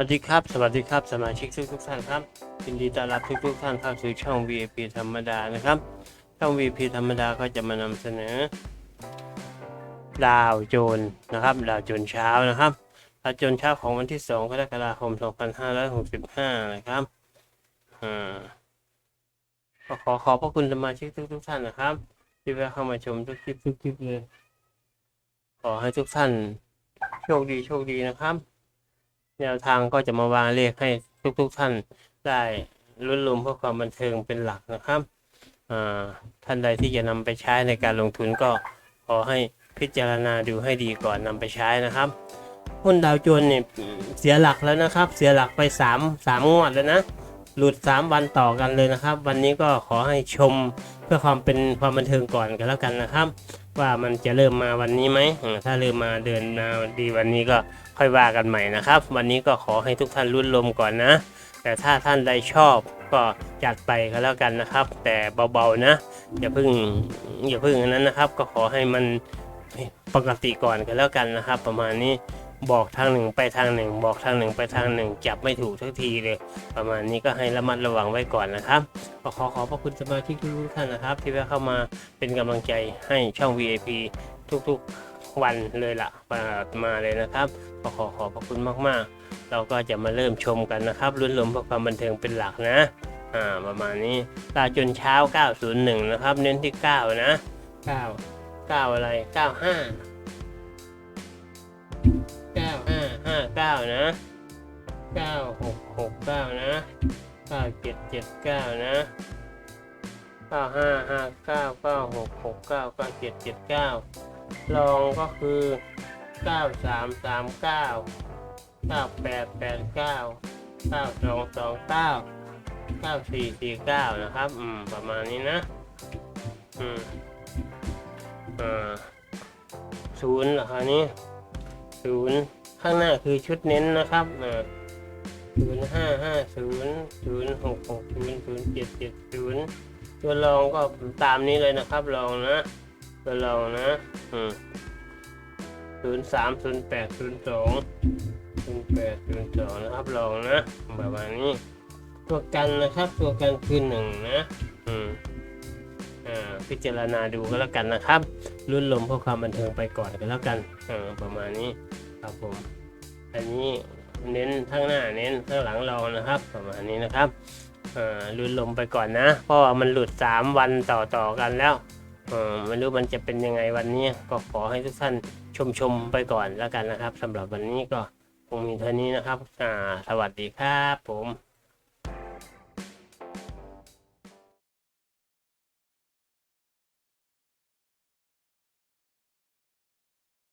วัสดีครับ สวัสดีครับ สมาชิกทุกทุกๆท่านครับยินดีต้อนรับทุกทุกๆท่านเข้าสู่ช่อง VIP ธรรมดานะครับ ช่อง VIP ธรรมดาก็จะมานำเสนอ ดาวโจรนะครับ ดาวโจรเช้านะครับ ดาวโจรเช้าของวันที่ 2 กรกฎาคม 2565 นะครับอ่าก็ขอขอบพระคุณสมาชิกทุกทุกๆท่านนะครับ ที่แวะเข้ามาชมทุกคลิปทุกคลิปเลย ขอให้ทุกท่านโชคดีโชคดีนะครับ แนวทางก็จะมาวางเลขให้ทุกๆทท่านได้ลุ้นลมเพื่อความบันเทิงเป็นหลักนะครับท่านใดที่จะนำไปใช้ในการลงทุนก็ขอให้พิจารณาดูให้ดีก่อนนำไปใช้นะครับหุ้นดาวโจนส์เนี่ยเสียหลักแล้วนะครับ เสียหลักไป3 3งวดแล้วนะ หลุด 3 วันต่อกันเลยนะครับ วันนี้ก็ขอให้ชมเพื่อความเป็นความบันเทิงก่อนกันแล้วกันนะครับ ว่ามันจะเริ่มมาวันนี้ไหมถ้าเริ่มมาเดินมาดีวันนี้ก็ค่อยว่ากันใหม่นะครับ วันนี้ก็ขอให้ทุกท่านรุ่นลมก่อนนะ แต่ถ้าท่านใดชอบก็จัดไปก็แล้วกันนะครับ แต่เบาๆนะอย่าเพิ่งอย่าเพิ่งอันนั้นนะครับ ก็ขอให้มันปกติก่อนก็แล้วกันนะครับ ประมาณนี้ บอกทางหนึ่งไปทางหนึ่ง บอกทางหนึ่งไปทางหนึ่ง จับไม่ถูกทักทีเลย ประมาณนี้ก็ให้ระมัดระวังไว้ก่อนนะครับก็ขอขอบพระคุณสมาชิกทุกๆท่านนะครับ ที่แวะเข้ามาเป็นกำลังใจให้ช่อง VIP ทุกๆวันเลยละมามาเลยนะครับก็ขอขอบพระคุณมากๆ เราก็จะมาเริ่มชมกันนะครับลุ้นลมเพื่อความบันเทิงเป็นหลักนะอ่าประมาณนี้ตาจนเช้า 901 นะครับ เน้นที่ 9 นะ 9 9 อะไร 95 เก้านะเก้าหกหกเก้านะเก้าเจ็ดเจ็ดเก้านะเก้าห้าห้าเก้าเก้าหกหกเก้าเก้าเจ็ดเจ็ดเก้าลองก็คือเก้าสามสามเก้าเก้าแปดแปดเก้าเก้าสองสองเก้าเก้าสี่สี่เก้านะครับ อืม ประมาณนี้นะ อืมอ่าศูนย์เหรอคะนี้ศูนย์ ข้างหน้าคือชุดเน้นนะครับอ่าศูนย์ห้าห้าศูนย์ศูนย์หกหกศูนย์ศูนย์เจ็ดเจ็ดศูนย์ตัวรองก็ตามนี้เลยนะครับรองนะ ตัวรองนะอืมศูนย์สามศูนย์แปดศูนย์สองศูนย์แปดศูนย์สองนะครับรองนะประมาณนี้ ตัวกันนะครับ ตัวกันคือหนึ่งนะอืมอ่าพิจารณาดูก็แล้วกันนะครับรุ่นลมเพื่อความบันเทิงไปก่อนก็แล้วกันอ่าประมาณนี้ ครับผมอันนี้เน้นข้างหน้าเน้นข้างหลังรองนะครับประมาณนี้นะครับอ่ารุ่นลมไปก่อนนะ เพราะว่ามันหลุด 3 วันต่อต่อกันแล้วอ่าไม่รู้มันจะเป็นยังไงวันนี้ก็ขอให้ทุกท่านชมชมไปก่อนแล้วกันนะครับสำหรับวันนี้ก็คงมีเท่านี้นะครับอ่าสวัสดีครับผม